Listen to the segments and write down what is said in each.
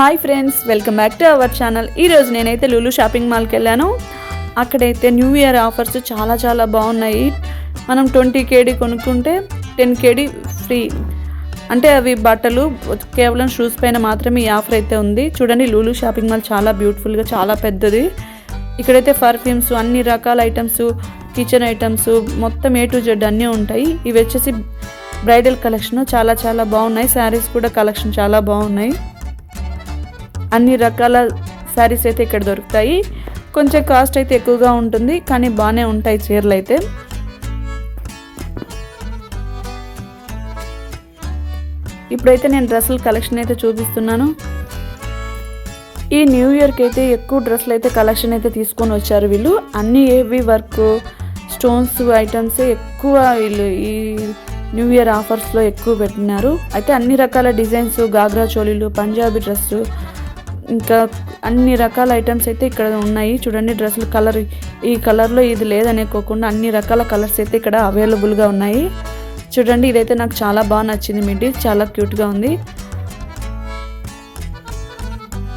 Hi friends welcome back to our channel ఈరోజు నేనైతే Lulu shopping మాల్కి వెళ్ళాను. అక్కడైతే న్యూ ఇయర్ ఆఫర్స్ చాలా చాలా బాగున్నాయి. మనం ట్వంటీ కేడీ కొనుక్కుంటే టెన్ కేడీ ఫ్రీ అంటే అవి బట్టలు కేవలం షూస్ పైన మాత్రమే ఈ ఆఫర్ అయితే ఉంది. చూడండి లూలు షాపింగ్ మాల్ చాలా బ్యూటిఫుల్గా చాలా పెద్దది. ఇక్కడైతే పర్ఫ్యూమ్స్ అన్ని రకాల ఐటమ్స్ కిచెన్ ఐటమ్స్ మొత్తం ఏ టు జెడ్ అన్నీ ఉంటాయి. ఇవి వచ్చేసి బ్రైడల్ కలెక్షన్ చాలా చాలా బాగున్నాయి. శారీస్ కూడా కలెక్షన్ చాలా బాగున్నాయి. అన్ని రకాల శారీస్ అయితే ఇక్కడ దొరుకుతాయి. కొంచెం కాస్ట్ అయితే ఎక్కువగా ఉంటుంది కానీ బాగానే ఉంటాయి చీరలు అయితే. ఇప్పుడైతే నేను డ్రెస్సుల కలెక్షన్ అయితే చూపిస్తున్నాను. ఈ న్యూ ఇయర్కి అయితే ఎక్కువ డ్రెస్సులు అయితే కలెక్షన్ అయితే తీసుకొని వచ్చారు వీళ్ళు. అన్ని ఏవి వర్క్ స్టోన్స్ ఐటమ్స్ ఎక్కువ వీళ్ళు ఈ న్యూ ఇయర్ ఆఫర్స్లో ఎక్కువ పెట్టినారు. అయితే అన్ని రకాల డిజైన్స్ గాగ్రా చోళీలు పంజాబీ డ్రెస్సు ఇంకా అన్ని రకాల ఐటమ్స్ అయితే ఇక్కడ ఉన్నాయి. చూడండి డ్రెస్సులు కలర్ ఈ కలర్లో ఇది లేదనేకోకుండా అన్ని రకాల కలర్స్ అయితే ఇక్కడ అవైలబుల్గా ఉన్నాయి. చూడండి ఇదైతే నాకు చాలా బాగా నచ్చింది మిడ్డీ. చాలా క్యూట్గా ఉంది.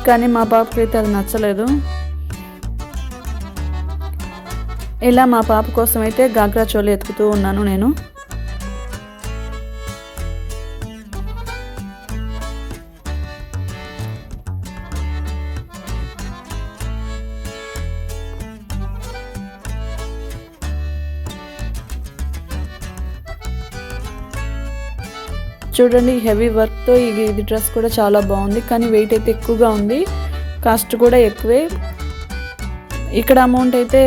కానీ మా పాపకి అయితే అది నచ్చలేదు. ఇలా మా పాప కోసం అయితే గాగ్రా చోలి ఎత్తుకుతూ ఉన్నాను నేను. చూడండి హెవీ వర్క్తో ఇది ఇది డ్రెస్ కూడా చాలా బాగుంది. కానీ వెయిట్ అయితే ఎక్కువగా ఉంది. కాస్ట్ కూడా ఎక్కువే. ఇక్కడ అమౌంట్ అయితే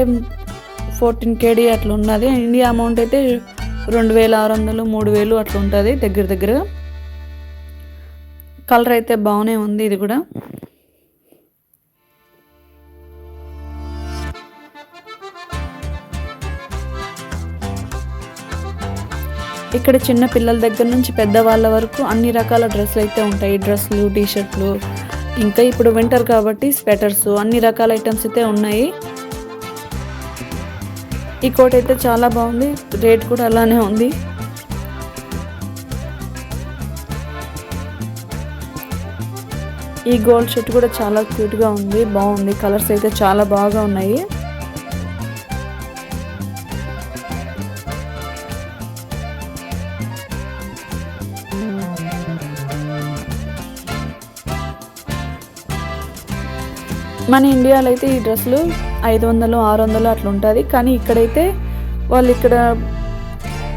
ఫోర్టీన్ కేడీ అట్లా ఉన్నది. ఇండియా అమౌంట్ అయితే రెండు వేల ఆరు వందలు మూడు వేలు అట్లా ఉంటుంది దగ్గర దగ్గర కలర్ అయితే బాగానే ఉంది ఇది కూడా. ఇక్కడ చిన్న పిల్లల దగ్గర నుంచి పెద్దవాళ్ళ వరకు అన్ని రకాల డ్రెస్సులు అయితే ఉంటాయి. డ్రెస్సులు టీషర్ట్లు ఇంకా ఇప్పుడు వింటర్ కాబట్టి స్వెటర్స్ అన్ని రకాల ఐటమ్స్ అయితే ఉన్నాయి. ఈ కోట్ అయితే చాలా బాగుంది. రేట్ కూడా అలానే ఉంది. ఈ గోల్డ్ షర్ట్ కూడా చాలా క్యూట్గా ఉంది. బాగుంది. కలర్స్ అయితే చాలా బాగా ఉన్నాయి. మన ఇండియాలో అయితే ఈ డ్రెస్సులు ఐదు వందలు ఆరు వందలు అట్లా ఉంటుంది. కానీ ఇక్కడైతే వాళ్ళు ఇక్కడ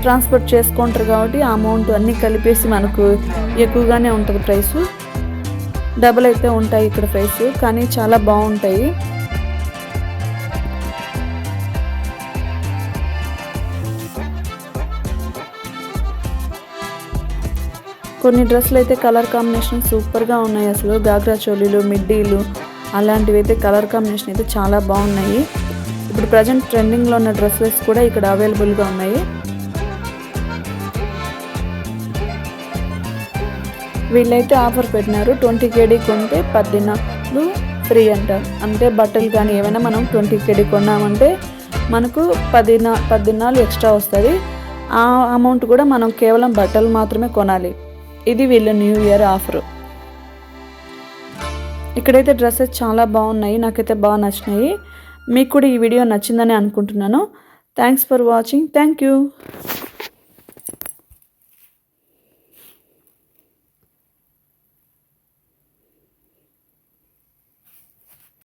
ట్రాన్స్పోర్ట్ చేసుకుంటారు కాబట్టి ఆ అమౌంట్ అన్నీ కలిపేసి మనకు ఎక్కువగానే ఉంటుంది ప్రైస్. డబుల్ అయితే ఉంటాయి ఇక్కడ ప్రైస్ కానీ చాలా బాగుంటాయి. కొన్ని డ్రెస్సులు అయితే కలర్ కాంబినేషన్ సూపర్గా ఉన్నాయి అసలు. గాగ్రా చోలీలు మిడ్డీలు అలాంటివి అయితే కలర్ కాంబినేషన్ అయితే చాలా బాగున్నాయి. ఇప్పుడు ప్రజెంట్ ట్రెండింగ్లో ఉన్న డ్రెస్సెస్ కూడా ఇక్కడ అవైలబుల్గా ఉన్నాయి. వీళ్ళైతే ఆఫర్ పెట్టినారు ట్వంటీ కేడీ కొంటే పద్దెనాలు ఫ్రీ అంట. అంటే బట్టలు కానీ ఏమైనా మనం ట్వంటీ కేడీ కొన్నామంటే మనకు పది నా ఎక్స్ట్రా వస్తుంది. ఆ అమౌంట్ కూడా మనం కేవలం బట్టలు మాత్రమే కొనాలి. ఇది వీళ్ళ న్యూ ఇయర్ ఆఫర్. ఇక్కడైతే డ్రెస్సెస్ చాలా బాగున్నాయి నాకైతే బాగా నచ్చినాయి. మీకు కూడా ఈ వీడియో నచ్చిందని అనుకుంటున్నాను. Thanks for watching thank you